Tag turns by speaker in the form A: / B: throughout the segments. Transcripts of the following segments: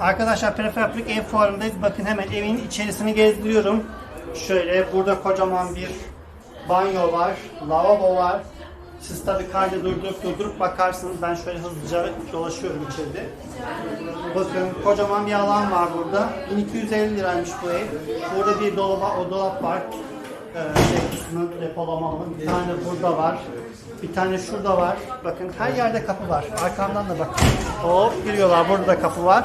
A: Arkadaşlar Prefabrik ev fuarındayız. Bakın hemen evin içerisini gezdiriyorum. Şöyle burada kocaman bir banyo var, lavabo var. Siz tabii kaydı durdurup durdurup bakarsınız. Ben şöyle hızlıca dolaşıyorum içeride. Bakın kocaman bir alan var burada. 1250 liraymış bu ev. Burada bir dolaba, o dolap var. Ee, şey kısmı depolamalı. Bir tane burada var. Bir tane şurada var. Bakın her yerde kapı var. Arkamdan da bakın. Hop giriyorlar. Burada da kapı var.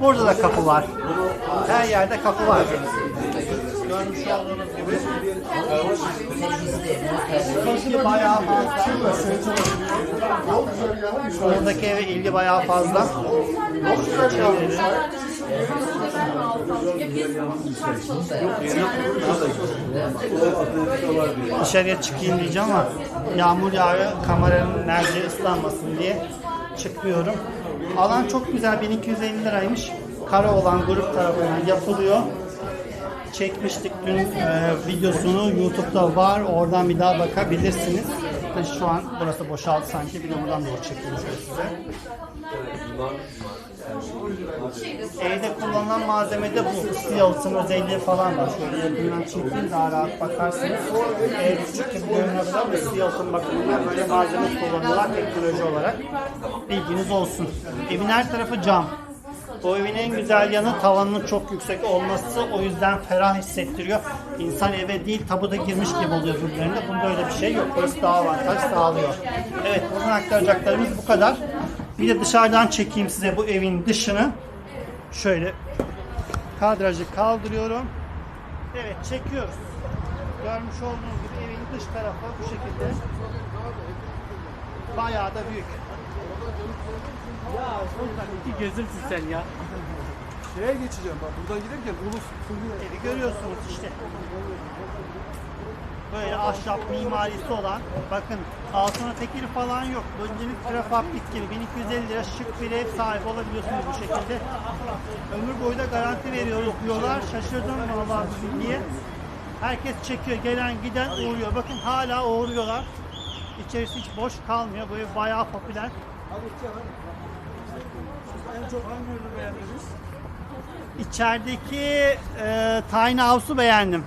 A: Burada da kapı var. Her yerde kapı var. Görmüş olduğunuz gibi. İlgi bayağı fazla. Buradaki eve ilgi bayağı fazla. Dışarıya çıkayım diyeceğim ama yağmur yağıyor kameranın nerede ıslanmasın diye çıkmıyorum. Alan çok güzel 1250 liraymış. Kara olan grup tarafından yapılıyor. Çekmiştik dün e, videosunu YouTube'da var. Oradan bir daha bakabilirsiniz. Bakın Şu an burası boşaldı sanki. Bir de buradan doğru şöyle size. Evde kullanılan malzemede bu ısı yalıtım özelliği falan var. Şöyle yakından çekeyim daha rahat bakarsınız. Ev küçük görünebilir ama ısı yalıtım bakımından böyle malzeme kullanıyorlar teknoloji olarak. Bilginiz olsun. Evin her tarafı cam. Bu evin en güzel yanı tavanının çok yüksek olması. O yüzden ferah hissettiriyor. İnsan eve değil tabuda girmiş gibi oluyor birbirlerine. Bunda öyle bir şey yok. Burası daha avantaj sağlıyor. Evet buradan aktaracaklarımız bu kadar. Bir de dışarıdan çekeyim size bu evin dışını. Şöyle kadrajı kaldırıyorum. Evet çekiyoruz. Görmüş olduğunuz gibi evin dış tarafı bu şekilde. Bayağı da büyük.
B: Ya Volkan iki gözümsün sen ya.
C: Şeye geçeceğim bak buradan giderken ulus
A: Evi görüyorsunuz işte. Böyle ahşap mimarisi olan, bakın altına tekiri falan yok. Öncelik prefabrik gibi 1250 lira şık bir ev sahibi olabiliyorsunuz bu şekilde. Ömür boyu da garanti veriyor diyorlar. Şaşırdım vallahi bu bilgiye. Herkes çekiyor, gelen giden uğruyor. Bakın hala uğruyorlar. İçerisi hiç boş kalmıyor. Bu ev bayağı popüler.
C: En çok hangi ürünü beğendiniz?
A: İçerideki e, tiny house'u beğendim.